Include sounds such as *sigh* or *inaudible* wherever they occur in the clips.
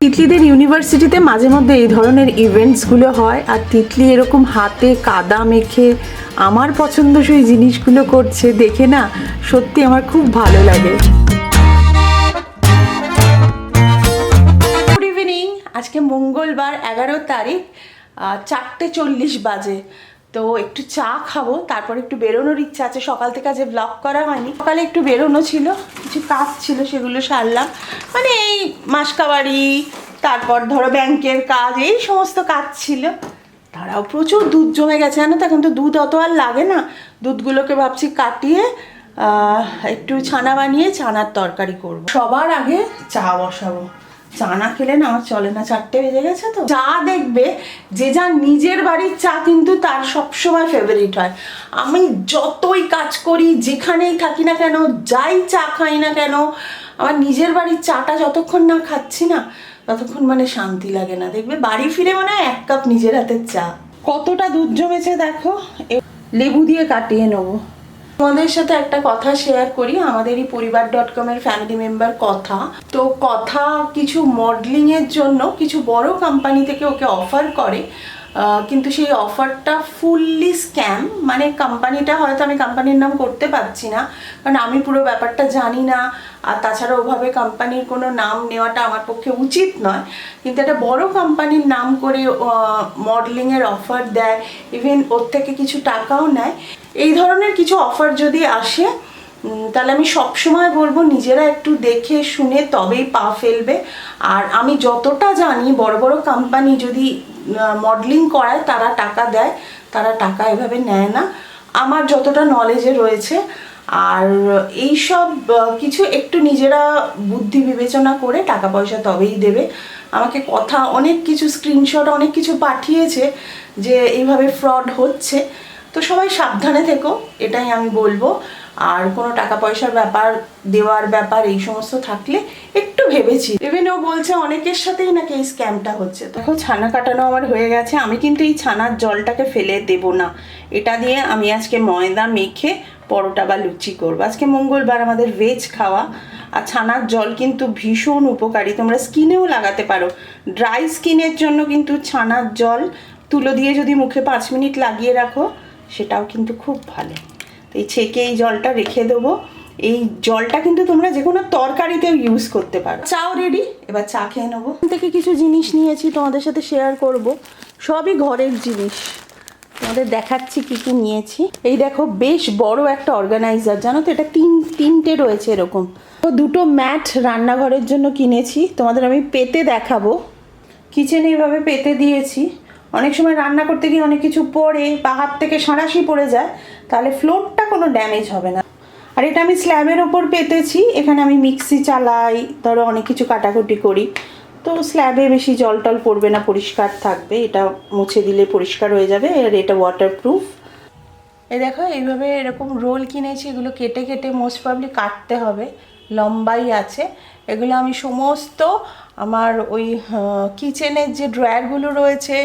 তিতলিদের ইউনিভার্সিটিতে মাঝে মধ্যে এই ধরনের ইভেন্টসগুলো হয়, আর তিতলি এরকম হাতে কাদা মেখে আমার পছন্দসই জিনিসগুলো করছে, দেখে না সত্যি আমার খুব ভালো লাগে। গুড ইভিনিং আজকে মঙ্গলবার, এগারো তারিখ চারটে চল্লিশ বাজে। তো একটু চা খাব, তারপর একটু বেরোনোর ইচ্ছা আছে। সকাল থেকে আজ ব্লগ করা হয়নি। সকালে একটু বেরোনো ছিল, কিছু কাজ ছিল সেগুলো সারলাম। মানে এই মাসকাবাড়ি তারপর ধরো ব্যাংকের কাজ, এই সমস্ত কাজ ছিল। তারাও প্রচুর দুধ জমে গেছে, জানো তো? এখন তো দুধ অত আর লাগে না। দুধগুলোকে ভাবছি কাটিয়ে একটু ছানা বানিয়ে, ছানার তরকারি করব। সবার আগে চা বসাবো। চা না খেলে না আমার চলে না, চারটে বেজে গেছে তো। চা দেখবে, যে যার নিজের বাড়ির চা কিন্তু তার সবসময় ফেভারিট হয়। আমি যতই কাজ করি, যেখানেই থাকি না কেন, যাই চা খাই না কেন, আমার নিজের বাড়ির চাটা যতক্ষণ না খাচ্ছি না, ততক্ষণ মানে শান্তি লাগে না। দেখবে, বাড়ি ফিরে মানে এক কাপ নিজের হাতের চা। কতটা দুধ জমেছে দেখো লেবু দিয়ে কাটিয়ে নেব। তোমাদের সাথে একটা কথা শেয়ার করি, আমাদেরই পরিবার ডট কমের ফ্যামিলি মেম্বার কথা। তো কথা কিছু মডেলিং এর জন্য কিছু বড় কোম্পানি থেকে ওকে অফার করে কিন্তু সেই অফারটা ফুললি স্ক্যাম মানে কোম্পানিটা হয়তো আমি কোম্পানির নাম করতে পারছি না, কারণ আমি পুরো ব্যাপারটা জানি না, আর তাছাড়া ওভাবে কোম্পানির কোনো নাম নেওয়াটা আমার পক্ষে উচিত নয়। কিন্তু একটা বড় কোম্পানির নাম করে মডেলিংয়ের অফার দেয় ইভেন ওর থেকে কিছু টাকাও নেয়। এই ধরনের কিছু অফার যদি আসে তাহলে আমি সবসময় বলব নিজেরা একটু দেখে শুনে তবেই পা ফেলবে। আর আমি যতটা জানি, বড় বড় কোম্পানি যদি মডেলিং করায়, তারা টাকা দেয়, তারা টাকা এভাবে নেয় না। আমার যতটা নলেজে রয়েছে, আর এই সব কিছু একটু নিজেরা বুদ্ধি বিবেচনা করে টাকা পয়সা তবেই দেবে। আমাকে কথা, অনেক কিছু স্ক্রিনশট অনেক কিছু পাঠিয়েছে যে এইভাবে ফ্রড হচ্ছে। তো সবাই সাবধানে থেকো, এটাই আমি বলব। আর কোনো টাকা পয়সার ব্যাপার, দেওয়ার ব্যাপার, এই সমস্ত থাকলে একটু ভেবেছি। ইভেন ও বলছে অনেকের সাথেই নাকি এই স্ক্যামটা হচ্ছে। দেখো, ছানা কাটানো আমার হয়ে গেছে। আমি কিন্তু এই ছানার জলটাকে ফেলে দেব না। এটা দিয়ে আমি আজকে ময়দা মেখে পরোটা বা লুচি করব। আজকে মঙ্গলবার আমাদের ভেজ খাওয়া। আর ছানার জল কিন্তু ভীষণ উপকারী। তোমরা স্কিনেও লাগাতে পারো। ড্রাই স্কিনের জন্য কিন্তু ছানার জল তুলো দিয়ে যদি মুখে পাঁচ মিনিট লাগিয়ে রাখো সেটাও কিন্তু খুব ভালো। তো এই ছেঁকে এই জলটা রেখে দেবো। এই জলটা কিন্তু তোমরা যে কোনো তরকারিতেও ইউজ করতে পারো। চাও রেডি এবার চা খেয়ে নেব। থেকে কিছু জিনিস নিয়েছি, তোমাদের সাথে শেয়ার করব। সবই ঘরের জিনিস। তোমাদের দেখাচ্ছি কি কি নিয়েছি। এই দেখো, বেশ বড় একটা অর্গানাইজার জানো তো, এটা তিন, তিনটে রয়েছে এরকম। তো দুটো ম্যাট রান্নাঘরের জন্য কিনেছি। তোমাদের আমি পেতে দেখাবো। কিচেনে এইভাবে পেতে দিয়েছি। অনেক সময় রান্না করতে গিয়ে অনেক কিছু পড়ে, বা হাত থেকে সাঁড়াশি পড়ে যায়, তাহলে ফ্লোরটা কোনো ড্যামেজ হবে না। আর এটা আমি স্ল্যাবের ওপর পেতেছি, এখানে আমি মিক্সি চালাই, ধরো অনেক কিছু কাটাকুটি করি। তো স্ল্যাবে বেশি জল টল পড়বে না, পরিষ্কার থাকবে, এটা মুছে দিলে পরিষ্কার হয়ে যাবে, আর এটা ওয়াটারপ্রুফ এ দেখো, এইভাবে এরকম রোল কিনেছি, এগুলো কেটে কেটে মোস্ট প্রবলি কাটতে হবে, লম্বাই আছে। এগুলো আমি সমস্ত আমার ওই কিচেনের যে ড্রয়ারগুলো রয়েছে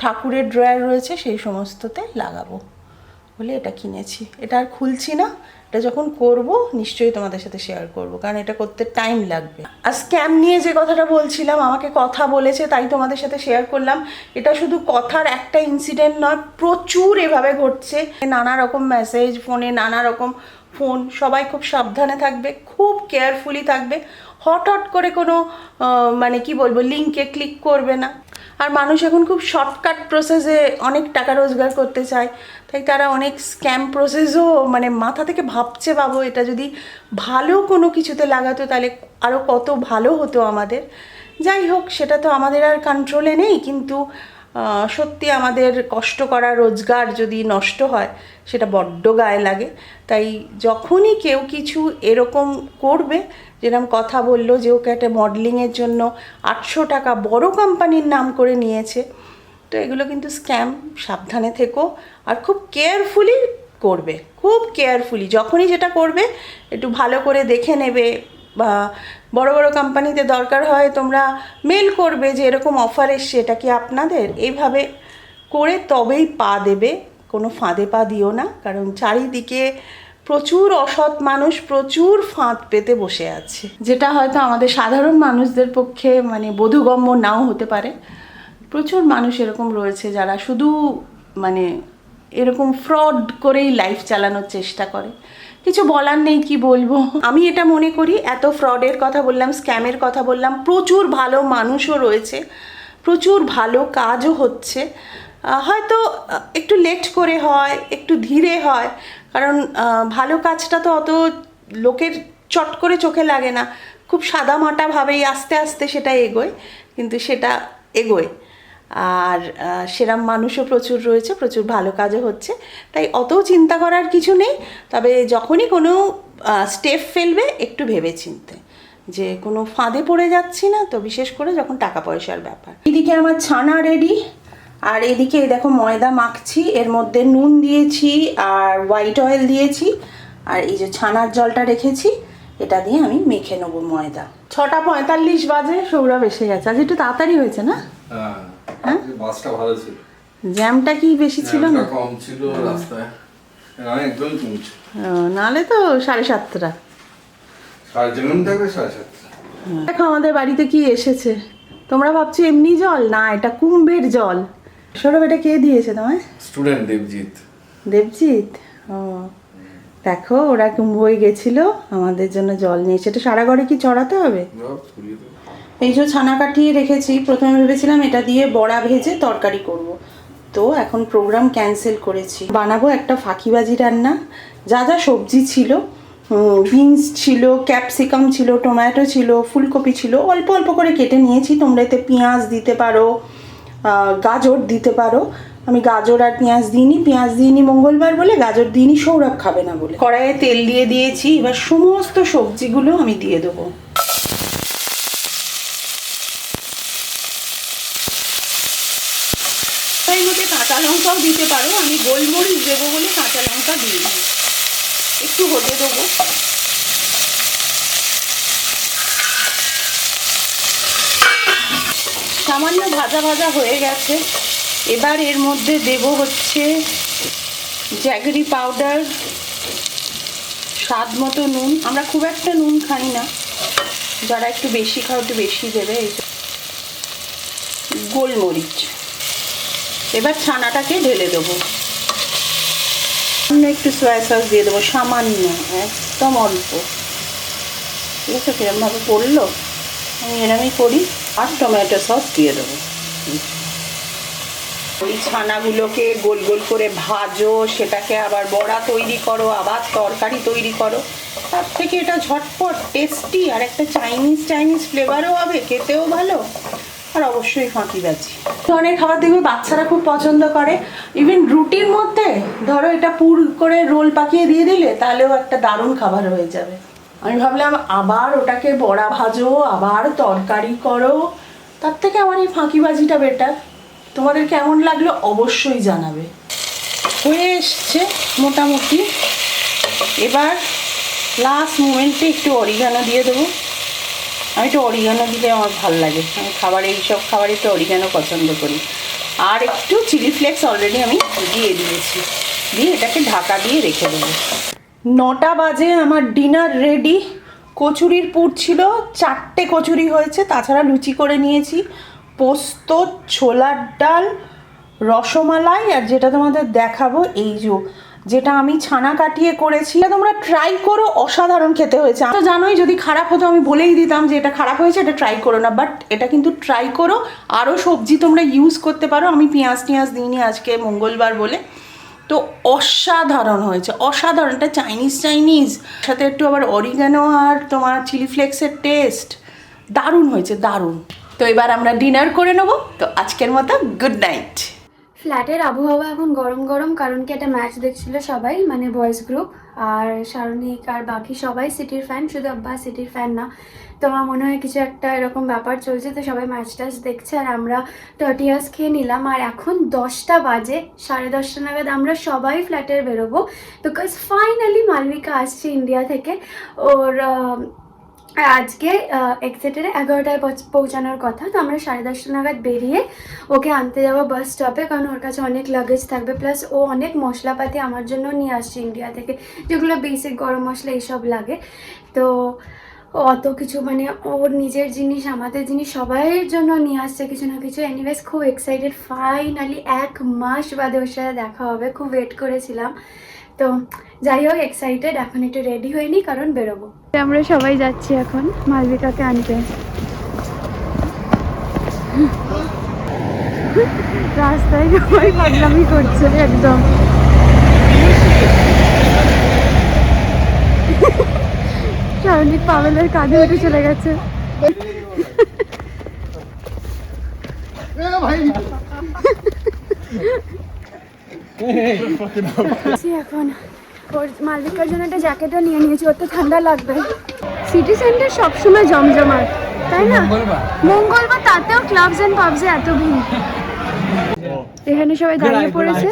ঠাকুরের ড্রয়ার রয়েছে, সেই সমস্ততে লাগাবো বলে এটা কিনেছি। এটা আর খুলছি না, এটা যখন করব নিশ্চয়ই তোমাদের সাথে শেয়ার করব, কারণ এটা করতে টাইম লাগবে। আর স্ক্যাম নিয়ে যে কথাটা বলছিলাম, আমাকে কথা বলেছে, তাই তোমাদের সাথে শেয়ার করলাম। এটা শুধু কথার একটা ইনসিডেন্ট নয়, প্রচুর এভাবে ঘটছে। নানা রকম মেসেজ ফোনে নানা রকম ফোন সবাই খুব সাবধানে থাকবে, খুব কেয়ারফুলি থাকবে। হট হট করে কোনো মানে কি বলব লিঙ্কে ক্লিক করবে না। আর মানুষ এখন খুব শর্টকাট প্রসেসে অনেক টাকা রোজগার করতে চায়। তাই তারা অনেক স্ক্যাম প্রসেসও মানে মাথা থেকে ভাবছে, বাবু, এটা যদি ভালো কোনো কিছুতে লাগাতো, তাহলে আরও কত ভালো হতো আমাদের। যাই হোক, সেটা তো আমাদের আর কন্ট্রোলে নেই, কিন্তু সত্যি আমাদের কষ্ট করা রোজগার যদি নষ্ট হয়, সেটা বড্ড গায়ে লাগে। তাই যখনই কেউ কিছু এরকম করবে যেরকম কথা বলল যে ওকে একটা মডেলিংয়ের জন্য আটশো টাকা বড় কোম্পানির নাম করে নিয়েছে, তো এগুলো কিন্তু স্ক্যাম সাবধানে থেকো। আর খুব কেয়ারফুলি করবে, খুব কেয়ারফুলি যখনই যেটা করবে, একটু ভালো করে দেখে নেবে বা বড় বড় কোম্পানিতে দরকার হয়, তোমরা মেল করবে যে এরকম অফার এসছে, এটা কি আপনাদের? এইভাবে করে তবেই পা দেবে, কোনো ফাঁদে পা দিও না, কারণ চারিদিকে প্রচুর অসৎ মানুষ, প্রচুর ফাঁদ পেতে বসে আছে। যেটা হয়তো আমাদের সাধারণ মানুষদের পক্ষে মানে বোধগম্য নাও হতে পারে। প্রচুর মানুষ এরকম রয়েছে যারা শুধু মানে এরকম ফ্রড করেই লাইফ চালানোর চেষ্টা করে। কিছু বলার নেই, কি বলব? আমি এটা মনে করি, এত ফ্রডের কথা বললাম, স্ক্যামের কথা বললাম, প্রচুর ভালো মানুষও রয়েছে, প্রচুর ভালো কাজও হচ্ছে। হয়তো একটু লেট করে হয়, একটু ধীরে হয়, কারণ ভালো কাজটা তো অত লোকের চট করে চোখে লাগে না। খুব সাদা মাটাভাবেই আস্তে আস্তে সেটা এগোয়, কিন্তু সেটা এগোয়। আর সেরম মানুষও প্রচুর রয়েছে, প্রচুর ভালো কাজও হচ্ছে। তাই অত চিন্তা করার কিছু নেই। তবে যখনই কোনো স্টেপ ফেলবে, একটু ভেবে চিনতে যে কোনো ফাঁদে পড়ে যাচ্ছি না, তো বিশেষ করে যখন টাকা পয়সার ব্যাপার। এদিকে আমার ছানা রেডি আর এদিকে দেখো ময়দা মাখছি, এর মধ্যে নুন দিয়েছি, আর হোয়াইট অয়েল দিয়েছি, আর এই যে ছানার জলটা রেখেছি, এটা দিয়ে আমি মেখে নেব ময়দা। ছটা পঁয়তাল্লিশ বাজে, সৌরভ এসে গেছে। আজ একটু তাড়াতাড়ি হয়েছে না? বাসটা ভালো ছিল। জ্যামটা কি বেশি ছিল না? কম ছিল রাস্তায়। আমি একদমই কম ছিল। ও, নাহলে তো সাড়ে সাতটা। সাড়ে থাকবে সাড়ে সাতটা। দেখো আমাদের বাড়িতে কি এসেছে? তোমরা ভাবছ এমনি জল? না এটা কুম্ভের জল। সৌরভ এটা কে দিয়েছে তোমায়? স্টুডেন্ট দেবজিৎ। দেবজিৎ? ও দেখো ওরা কুম্ভই গেছিল আমাদের জন্য জল নিয়ে সেটা সারা ঘরে কি চড়াতে হবে। এই যে ছানা কাটিয়ে রেখেছি, প্রথমে ভেবেছিলাম এটা দিয়ে বড়া ভেজে তরকারি করব। তো এখন প্রোগ্রাম ক্যান্সেল করেছি। বানাবো একটা ফাঁকিবাজি রান্না। যা যা সবজি ছিল বিনস ছিল ক্যাপসিকাম ছিল টমেটো ছিল, ফুলকপি ছিল, অল্প অল্প করে কেটে নিয়েছি। তোমরা এতে পেঁয়াজ দিতে পারো গাজর দিতে পারো। আমি গাজর আর পেঁয়াজ দিইনি পেঁয়াজ দিইনি মঙ্গলবার বলে, গাজর দিইনি সৌরভ খাবে না বলে। কড়াইয়ে তেল দিয়ে দিয়েছি, এবার সমস্ত সবজিগুলো আমি দিয়ে দেবো তাই মধ্যে কাঁচা লঙ্কাও দিতে পারো, আমি গোলমরিচ দেবো বলে কাঁচা লঙ্কা দিই। একটু হতে দেবো। সামান্য ভাজা ভাজা হয়ে গেছে। এবার এর মধ্যে দেব হচ্ছে জ্যাগরি পাউডার স্বাদ মতো নুন। আমরা খুব একটা নুন খাই না। যারা একটু বেশি খাও, একটু বেশি দেবে। গোলমরিচ। এবার ছানাটাকে ঢেলে দেবো। সামান্য একটু সয়া সস দিয়ে দেবো, সামান্য, একদম অল্প। ঠিক আছে, কিরমভাবে পড়ল আমি এরমই করি, আর টমেটো সস দিয়ে দেবো। ওই ছানাগুলোকে গোল গোল করে ভাজো, সেটাকে আবার বড়া তৈরি করো, আবার তরকারি তৈরি করো। তার থেকে এটা ঝটপট টেস্টি আর একটা চাইনিজ চাইনিজ ফ্লেভারও হবে, খেতেও ভালো। আর অবশ্যই ফাঁকিবাজি ধরনের খাবার দেখবে বাচ্চারা খুব পছন্দ করে। ইভেন রুটির মধ্যে, ধরো এটা পুর করে রোল পাকিয়ে দিয়ে দিলে, তাহলেও একটা দারুণ খাবার হয়ে যাবে। আমি ভাবলাম আবার ওটাকে বড়া ভাজো, আবার তরকারি করো। তার থেকে আমার এই ফাঁকিবাজিটা বেটার তোমাদের কেমন লাগল অবশ্যই জানাবে। হয়ে এসছে মোটামুটি। এবার লাস্ট মোমেন্টে একটু অরিগানো দিয়ে দেবো। আমি একটু অরিগানো দিলে আমার ভালো লাগে। আমি খাবারে এইসব খাবারে একটু অরিগানো পছন্দ করি। আর একটু চিলি ফ্লেক্স অলরেডি আমি দিয়ে দিয়েছি। দিয়ে এটাকে ঢাকা দিয়ে রেখে দেবো। নটা বাজে, আমার ডিনার রেডি কচুরির পুর ছিল, চারটে কচুরি হয়েছে। তাছাড়া লুচি করে নিয়েছি। পোস্ত, ছোলার ডাল, রসমালাই, আর যেটা তোমাদের দেখাবো, এই যে যেটা আমি ছানা কাটিয়ে করেছি তোমরা ট্রাই করো, অসাধারণ খেতে হয়েছে। তো জানোই, যদি খারাপ হতো আমি বলেই দিতাম যে এটা খারাপ হয়েছে, এটা ট্রাই করো না। বাট এটা কিন্তু ট্রাই করো আরও সবজি তোমরা ইউজ করতে পারো। আমি পেঁয়াজ টিয়াজ দিইনি আজকে, মঙ্গলবার বলে। তো অসাধারণ হয়েছে, অসাধারণ। এটা চাইনিজ চাইনিজ সাথে একটু আবার অরিগানো আর তোমার চিলি ফ্লেক্সের টেস্ট দারুণ হয়েছে, দারুণ। তো এবার আমরা ডিনার করে নেব। তো আজকের মতো গুড নাইট ফ্ল্যাটের আবহাওয়া এখন গরম গরম, কারণ কি একটা ম্যাচ দেখছিল সবাই মানে বয়েজ গ্রুপ আর শারণিক আর বাকি সবাই সিটির ফ্যান শুধু আব্বা সিটির ফ্যান না। তো আমার মনে হয় কিছু একটা এরকম ব্যাপার চলছে, তো সবাই ম্যাচ ট্যাচ দেখছে আর আমরা থার্টি ইয়ার্স খেয়ে নিলাম। আর এখন দশটা বাজে, সাড়ে দশটা নাগাদ আমরা সবাই ফ্ল্যাটের বেরোবো বিকজ ফাইনালি মালবিকা আসছে ইন্ডিয়া থেকে। ওর আজকে এক্সেটারে এগারোটায় পৌঁছানোর কথা। তো আমরা সাড়ে দশটা নাগাদ বেরিয়ে ওকে আনতে যাব বাস স্টপে কারণ ওর কাছে অনেক লাগেজ থাকবে। প্লাস ও অনেক মশলাপাতি আমার জন্য নিয়ে আসছে ইন্ডিয়া থেকে। যেগুলো বেসিক গরম মশলা এইসব লাগে। তো অত কিছু মানে ওর নিজের জিনিস, আমাদের জিনিস সবাইয়ের জন্য নিয়ে আসছে কিছু না কিছু। এনিওয়েজ খুব এক্সাইটেড ফাইনালি এক মাস বাদে ওর সাথে দেখা হবে। খুব ওয়েট করেছিলাম। তো যাই হোক এক্সাইটেড এখন একটু রেডি হয়নি কারণ বেরোবো। আমরা সবাই যাচ্ছি এখন মালবিকাকে আনতে। রাস্তায় সবাই পাগলামি করছে একদম। শারণিক পাবেলের কাঁধে উঠে চলে গেছে। আছি এখন ওর মালবিকার জন্য একটা জ্যাকেটও নিয়ে নিয়েছি ওর তো ঠান্ডা লাগবে সিটি সেন্টার সবসময় জমজমাট তাই না মঙ্গলবার তাতেও ক্লাবস এন্ড পাবসে এত ভিড় এখানে সবাই দাঁড়িয়ে পড়েছে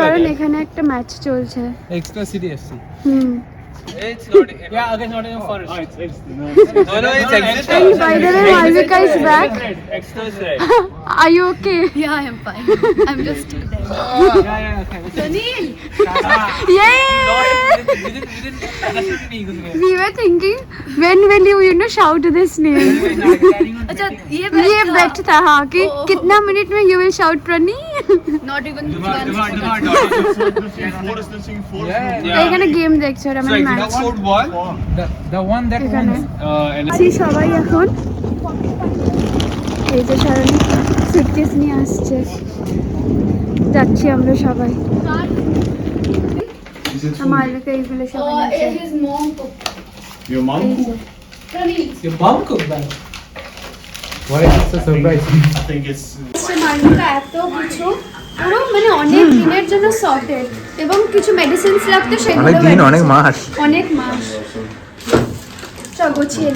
কারণ এখানে একটা ম্যাচ চলছে Extra City FC. Hmm It's not. Yeah, again, not even for. Oh, it's, it's no. no, it's extra. By the way, Malvika is back. Extra is *laughs* red. Are you okay? Yeah, I am fine. I'm just there. yeah, yeah, okay. Sunil. Yay! Within, within, within, within. We were thinking, when will you, you know, shout this name? अच्छा ये ये बेट था हाँ कि कितना minute में you will shout प्रणी not even Yeah, এখানে game দেখছে ওরা মানে match football. The, the one that এখানে। won. Uh, and আছি সবাই এখন এই যে সারণী সুটকেস নিয়ে আসছে যাচ্ছি আমরা সবাই মালবিকা এইগুলো সব এনেছে। his mom cooked. Your mom? এই your mom cooked that. Why is it so surprising? I think it's. এত কিছু পুরো মানে অনেক দিনের জন্য সর্টেড এবং কিছু মেডিসিনস লাগতো সেগুলো অনেক দিন অনেক মাস অনেক মাস চল গুছিয়ে.